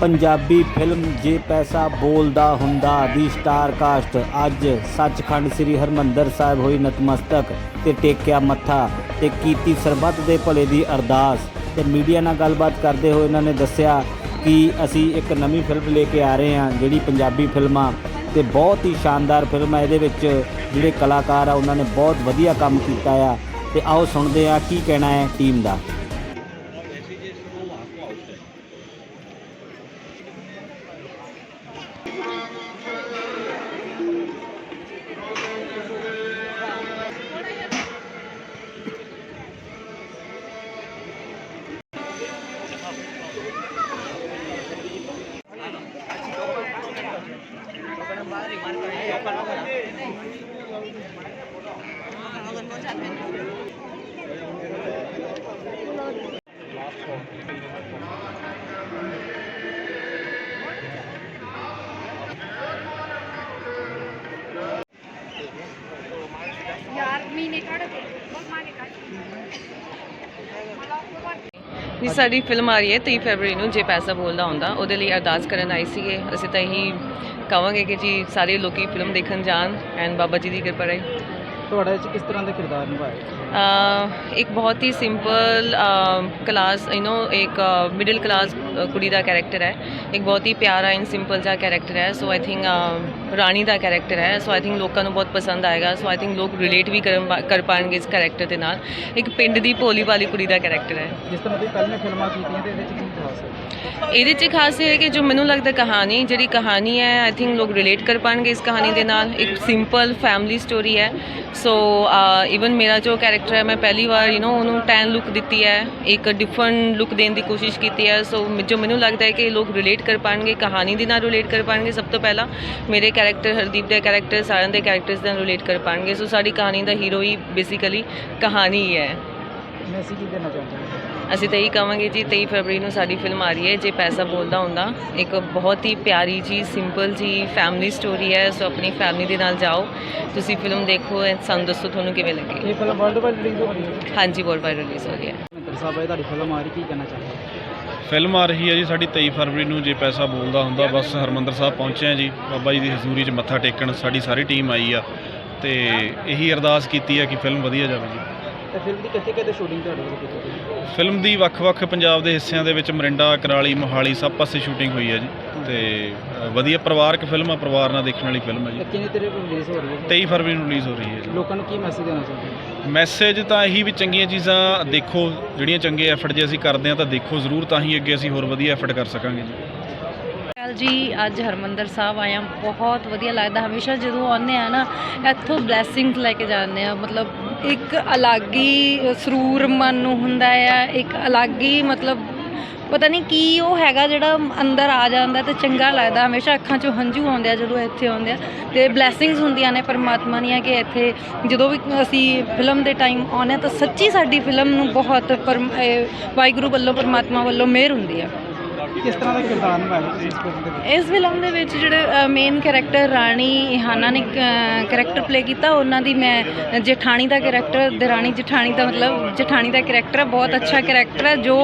Punjabi film ਜੇ ਪੈਸਾ ਬੋਲਦਾ ਹੁੰਦਾ ਦੀ ਸਟਾਰ ਕਾਸਟ। ਅੱਜ ਸੱਚਖੰਡ ਸ੍ਰੀ ਹਰਮੰਦਰ ਸਾਹਿਬ ਹੋਈ ਨਤਮਸਤਕ ਤੇ ਟੇਕਿਆ ਮੱਥਾ ਤੇ ਕੀਤੀ ਸਰਬੱਤ ਦੇ ਭਲੇ ਦੀ ਅਰਦਾਸ। ਤੇ ਮੀਡੀਆ ਨਾਲ ਗੱਲਬਾਤ ਕਰਦੇ ਹੋਏ ਇਹਨਾਂ ਨੇ ਦੱਸਿਆ ਕਿ ਅਸੀਂ ਇੱਕ ਨਵੀਂ ਫਿਲਮ ਲੈ ਕੇ ਆ ਰਹੇ ਹਾਂ, ਜਿਹੜੀ ਪੰਜਾਬੀ ਫਿਲਮਾਂ ਤੇ ਬਹੁਤ ਹੀ ਸ਼ਾਨਦਾਰ ਫਿਲਮ ਹੈ। ਇਹਦੇ ਵਿੱਚ ਜਿਹੜੇ ਕਲਾਕਾਰ ਆ, ਉਹਨਾਂ ਨੇ ਬਹੁਤ ਵਧੀਆ ਕੰਮ ਕੀਤਾ ਆ। ਤੇ ਆਓ ਸੁਣਦੇ ਆ ਕੀ ਕਹਿਣਾ ਹੈ ਟੀਮ ਦਾ। મારી મારી ਜੀ ਸਾਡੀ ਫਿਲਮ ਆ ਰਹੀ ਹੈ 23 ਫਰਵਰੀ ਨੂੰ, ਜੇ ਪੈਸਾ ਬੋਲਦਾ ਹੁੰਦਾ, ਉਹਦੇ ਲਈ ਅਰਦਾਸ ਕਰਨ ਆਈ ਸੀਗੇ। ਅਸੀਂ ਤਾਂ ਇਹੀ ਕਹਾਂਗੇ ਕਿ ਜੀ, ਸਾਰੇ ਲੋਕੀ ਫਿਲਮ ਦੇਖਣ ਜਾਣ ਐਂਡ ਬਾਬਾ ਜੀ ਦੀ ਕਿਰਪਾ ਰਹੇ। ਤੁਹਾਡਾ ਇਹ 'ਚ ਕਿਸ ਤਰ੍ਹਾਂ ਦਾ ਕਿਰਦਾਰ ਨਿਭਾਇਆ ਇੱਕ ਬਹੁਤ ਹੀ ਸਿੰਪਲ ਕਲਾਸ ਯੂ نو ਇੱਕ ਮਿਡਲ ਕਲਾਸ ਕੁੜੀ ਦਾ ਕੈਰੈਕਟਰ ਹੈ। ਇੱਕ ਬਹੁਤ ਹੀ ਪਿਆਰਾ ਐਂਡ ਸਿੰਪਲ ਜਿਹਾ ਕੈਰੈਕਟਰ ਹੈ। So I think Rani the character ਹੈ। ਸੋ ਆਈ ਥਿੰਕ ਲੋਕਾਂ ਨੂੰ ਬਹੁਤ ਪਸੰਦ ਆਏਗਾ। ਸੋ ਆਈ ਥਿੰਕ ਲੋਕ ਰਿਲੇਟ ਵੀ ਕਰਨ ਕਰ ਪਾਣਗੇ ਇਸ ਕੈਰੈਕਟਰ ਦੇ ਨਾਲ। ਇੱਕ ਪਿੰਡ ਦੀ ਭੋਲੀ ਵਾਲੀ ਕੁੜੀ ਦਾ ਕੈਰੈਕਟਰ ਹੈ। ਜਿਸ ਤਰ੍ਹਾਂ ਤੁਸੀਂ ਪਹਿਲਾਂ ਫਿਲਮਾਂ ਕੀਤੀਆਂ ਤੇ ਇਹਦੇ 'ਚ ਇਹਦੇ 'ਚ ਖਾਸ ਇਹ ਹੈ ਕਿ ਜੋ ਮੈਨੂੰ ਲੱਗਦਾ ਕਹਾਣੀ, ਜਿਹੜੀ ਕਹਾਣੀ ਹੈ ਆਈ ਥਿੰਕ ਲੋਕ ਰਿਲੇਟ ਕਰ ਪਾਣਗੇ ਇਸ ਕਹਾਣੀ ਦੇ ਨਾਲ। ਇੱਕ ਸਿੰਪਲ ਫੈਮਿਲੀ ਸਟੋਰੀ ਹੈ। ਸੋ ਇਵਨ ਮੇਰਾ ਜੋ ਕੈਰੈਕਟਰ ਹੈ, ਮੈਂ ਪਹਿਲੀ ਵਾਰ ਯੂ نو ਉਹਨੂੰ ਟੈਨ ਲੁੱਕ ਦਿੱਤੀ ਹੈ। ਇੱਕ ਡਿਫਰੈਂਟ ਲੁੱਕ ਦੇਣ ਦੀ ਕੋਸ਼ਿਸ਼ ਕੀਤੀ ਹੈ। ਸੋ ਜੋ ਮੈਨੂੰ ਲੱਗਦਾ ਹੈ ਕਿ ਲੋਕ ਰਿਲੇਟ ਕਰ ਪਾਣਗੇ, ਕਹਾਣੀ ਦੇ ਨਾਲ ਰਿਲੇਟ ਕਰ ਪਾਣਗੇ ਸਭ ਤੋਂ ਪਹਿਲਾਂ, ਮੇਰੇ ਕੈਰੈਕਟਰ ਹਰਦੀਪ ਦੇ ਕੈਰੈਕਟਰ ਸਾਰਿਆਂ ਦੇ ਕੈਰੈਕਟਰਸ ਨਾਲ ਰਿਲੇਟ ਕਰ ਪਾਣਗੇ। ਸੋ ਸਾਡੀ ਕਹਾਣੀ ਦਾ ਹੀਰੋ ਹੀ ਬੇਸਿਕਲੀ ਕਹਾਣੀ ਹੈ ਮੈਸੇਜ ਕੀ ਦੇਣਾ ਚਾਹੁੰਦੇ? ਅਸੀਂ ਤਾਂ ਇਹੀ ਕਹਾਂਗੇ ਜੀ 23 ਫਰਵਰੀ ਨੂੰ ਸਾਡੀ ਫਿਲਮ ਆ ਰਹੀ ਹੈ ਜੇ ਪੈਸਾ ਬੋਲਦਾ ਹੁੰਦਾ। ਇੱਕ ਬਹੁਤ ਹੀ ਪਿਆਰੀ ਜੀ ਸਿੰਪਲ ਜੀ ਫੈਮਿਲੀ ਸਟੋਰੀ ਹੈ ਸੋ ਆਪਣੀ ਫੈਮਿਲੀ ਦੇ ਨਾਲ ਜਾਓ। ਤੁਸੀਂ ਫਿਲਮ ਦੇਖੋ and ਸਾਨੂੰ ਦੱਸੋ ਤੁਹਾਨੂੰ ਕਿਵੇਂ ਲੱਗੀ। ਇਹ ਫਿਲਮ ਵਰਲਡ ਵਾਈਡ ਰਿਲੀਜ਼ ਹੋ ਰਹੀ ਹੈ। ਹਾਂਜੀ ਵਰਲਡ ਵਾਈਡ ਰਿਲੀਜ਼ ਹੋ ਰਹੀ ਹੈ। ਮਿੰਦਰ ਸਾਹਿਬ ਇਹ ਤੁਹਾਡੀ ਫਿਲਮ ਆ ਰਹੀ ਕੀ ਕਹਿਣਾ ਚਾਹੁੰਦੇ ਹੋ ਫਿਲਮ ਆ ਰਹੀ ਹੈ ਜੀ ਸਾਡੀ 23 ਫਰਵਰੀ ਨੂੰ ਜੇ ਪੈਸਾ ਬੋਲਦਾ ਹੁੰਦਾ ਬਸ ਹਰਮੰਦਰ ਸਾਹਿਬ ਪਹੁੰਚੇ ਆ ਜੀ। ਬਾਬਾ ਜੀ ਦੀ ਹਜ਼ੂਰੀ 'ਚ ਮੱਥਾ ਟੇਕਣ ਸਾਡੀ ਸਾਰੀ ਟੀਮ ਆਈ ਆ। ਤੇ ਇਹੀ ਅਰਦਾਸ ਕੀਤੀ ਆ ਕਿ ਫਿਲਮ ਵਧੀਆ ਜਾਵੇ ਜੀ। ਤੇ ਫਿਲਮ ਦੀ ਕਿੱਥੇ ਕਿੱਥੇ ਸ਼ੂਟਿੰਗ ਤੁਹਾਡੇ ਵੱਲੋਂ ਕੀਤੀ ਗਈ? ਫਿਲਮ ਦੀ ਵੱਖ-ਵੱਖ ਪੰਜਾਬ ਦੇ ਹਿੱਸਿਆਂ ਦੇ ਵਿੱਚ ਮਰਿੰਡਾ ਕਰਾਲੀ ਮੋਹਾਲੀ ਸਭ ਪਾਸੇ ਸ਼ੂਟਿੰਗ ਹੋਈ ਹੈ ਜੀ। ਤੇ ਅ, ਵਧੀਆ ਪਰਿਵਾਰਕ ਫਿਲਮ ਆ ਪਰਿਵਾਰ ਨਾਲ ਦੇਖਣ ਵਾਲੀ ਫਿਲਮ ਹੈ ਤੇ ਜੀ ਕਿੰਨੀ ਤਰੀਕ ਨੂੰ ਰਿਲੀਜ਼ ਹੋ ਰਹੀ ਹੈ 23 ਫਰਵਰੀ ਨੂੰ ਰਿਲੀਜ਼ ਹੋ ਰਹੀ ਹੈ ਜੀ। ਲੋਕਾਂ ਨੂੰ ਕੀ ਮੈਸੇਜ ਦੇਣਾ ਚਾਹੁੰਦੇ ਹੋ? ਮੈਸੇਜ ਤਾਂ ਇਹੀ ਵੀ ਚੰਗੀਆਂ ਚੀਜ਼ਾਂ ਦੇਖੋ ਜਿਹੜੀਆਂ ਚੰਗੇ ਐਫਰਟ ਜੇ ਅਸੀਂ ਕਰਦੇ ਹਾਂ ਤਾਂ ਦੇਖੋ ਜ਼ਰੂਰ ਤਾਂ ਹੀ ਅੱਗੇ ਅਸੀਂ ਹੋਰ ਵਧੀਆ ਐਫਰਟ ਕਰ ਸਕਾਂਗੇ ਜੀ। ਕੱਲ ਜੀ ਅੱਜ ਹਰਮੰਦਰ ਸਾਹਿਬ ਆਇਆ ਬਹੁਤ ਵਧੀਆ ਲੱਗਦਾ। ਹਮੇਸ਼ਾ ਜਦੋਂ ਆਉਂਦੇ ਆ ਨਾ ਇੱਥੋਂ ਬਲੇਸਿੰਗਸ ਲੈ ਕੇ ਜਾਂਦੇ ਆ ਮਤਲਬ ਇੱਕ ਅਲੱਗ ਹੀ ਸਰੂਰ ਮਨ ਨੂੰ ਹੁੰਦਾ ਆ, ਇੱਕ ਅਲੱਗ ਹੀ ਮਤਲਬ ਪਤਾ ਨਹੀਂ ਕੀ ਉਹ ਹੈਗਾ ਜਿਹੜਾ ਅੰਦਰ ਆ ਜਾਂਦਾ ਤੇ ਚੰਗਾ ਲੱਗਦਾ, ਹਮੇਸ਼ਾ ਅੱਖਾਂ 'ਚੋਂ ਹੰਝੂ ਆਉਂਦੇ ਆ ਜਦੋਂ ਇੱਥੇ ਆਉਂਦੇ ਆ ਤੇ ਬਲੇਸਿੰਗਸ ਹੁੰਦੀਆਂ ਨੇ ਪਰਮਾਤਮਾ ਦੀਆਂ ਕਿ ਇੱਥੇ ਜਦੋਂ ਵੀ ਅਸੀਂ ਫਿਲਮ ਦੇ ਟਾਈਮ ਆਉਂਦੇ ਹਾਂ ਤਾਂ ਸੱਚੀ ਸਾਡੀ ਫਿਲਮ ਨੂੰ ਬਹੁਤ ਪਰਮ- ਵਾਹਿਗੁਰੂ ਵੱਲੋਂ, ਪਰਮਾਤਮਾ ਵੱਲੋਂ ਮਿਹਰ ਹੁੰਦੀ ਆ। ਕਿਸ ਤਰ੍ਹਾਂ ਦਾ ਕਿਰਦਾਰ ਨਿਭਾਇਆ ਤੁਸੀਂ ਇਸ ਫਿਲਮ ਦੇ ਵਿੱਚ? ਇਸ ਫਿਲਮ ਦੇ ਵਿੱਚ ਜਿਹੜੇ ਮੇਨ ਕੈਰੈਕਟਰ ਰਾਣੀ ਇਹਾਨਾ ਨੇ ਕੈਰੈਕਟਰ ਪਲੇ ਕੀਤਾ, ਉਹਨਾਂ ਦੀ ਮੈਂ ਜਠਾਣੀ ਦਾ ਕੈਰੈਕਟਰ ਦਰਾਣੀ ਜਠਾਣੀ ਦਾ ਮਤਲਬ, ਜਠਾਣੀ ਦਾ ਕੈਰੈਕਟਰ ਹੈ ਬਹੁਤ ਅੱਛਾ ਕੈਰੈਕਟਰ ਹੈ ਜੋ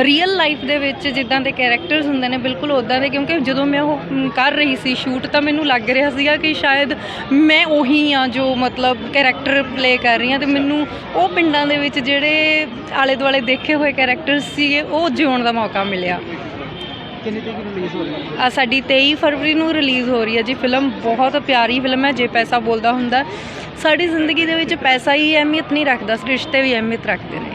ਰੀਅਲ ਲਾਈਫ ਦੇ ਵਿੱਚ ਜਿੱਦਾਂ ਦੇ ਕੈਰੈਕਟਰਸ ਹੁੰਦੇ ਨੇ, ਬਿਲਕੁਲ ਉਦਾਂ ਦੇ, ਕਿਉਂਕਿ ਜਦੋਂ ਮੈਂ ਉਹ ਕਰ ਰਹੀ ਸੀ ਸ਼ੂਟ ਤਾਂ ਮੈਨੂੰ ਲੱਗ ਰਿਹਾ ਸੀਗਾ ਕਿ ਸ਼ਾਇਦ ਮੈਂ ਉਹੀ ਆ ਜੋ ਮਤਲਬ ਕੈਰੈਕਟਰ ਪਲੇ ਕਰ ਰਹੀ ਹਾਂ ਤੇ ਮੈਨੂੰ ਉਹ ਪਿੰਡਾਂ ਦੇ ਵਿੱਚ ਜਿਹੜੇ ਆਲੇ ਦੁਆਲੇ ਦੇਖੇ ਹੋਏ ਕੈਰੈਕਟਰਸ ਸੀਗੇ, ਉਹ ਜਿਉਣ ਦਾ ਮੌਕਾ ਮਿਲਿਆ। ਕਿੰਨੀ ਤਰੀਕ ਨੂੰ ਰਿਲੀਜ਼ ਹੋ ਰਹੀ ਹੈ? ਸਾਡੀ 23 ਫਰਵਰੀ ਨੂੰ ਰਿਲੀਜ਼ ਹੋ ਰਹੀ ਹੈ ਜੀ ਫਿਲਮ ਬਹੁਤ ਪਿਆਰੀ ਫਿਲਮ ਹੈ, ਜੇ ਪੈਸਾ ਬੋਲਦਾ ਹੁੰਦਾ। ਸਾਡੀ ਜ਼ਿੰਦਗੀ ਦੇ ਵਿੱਚ ਪੈਸਾ ਹੀ ਅਹਿਮੀਅਤ ਨਹੀਂ ਰੱਖਦਾ ਰਿਸ਼ਤੇ ਵੀ ਅਹਿਮੀਅਤ ਰੱਖਦੇ ਨੇ।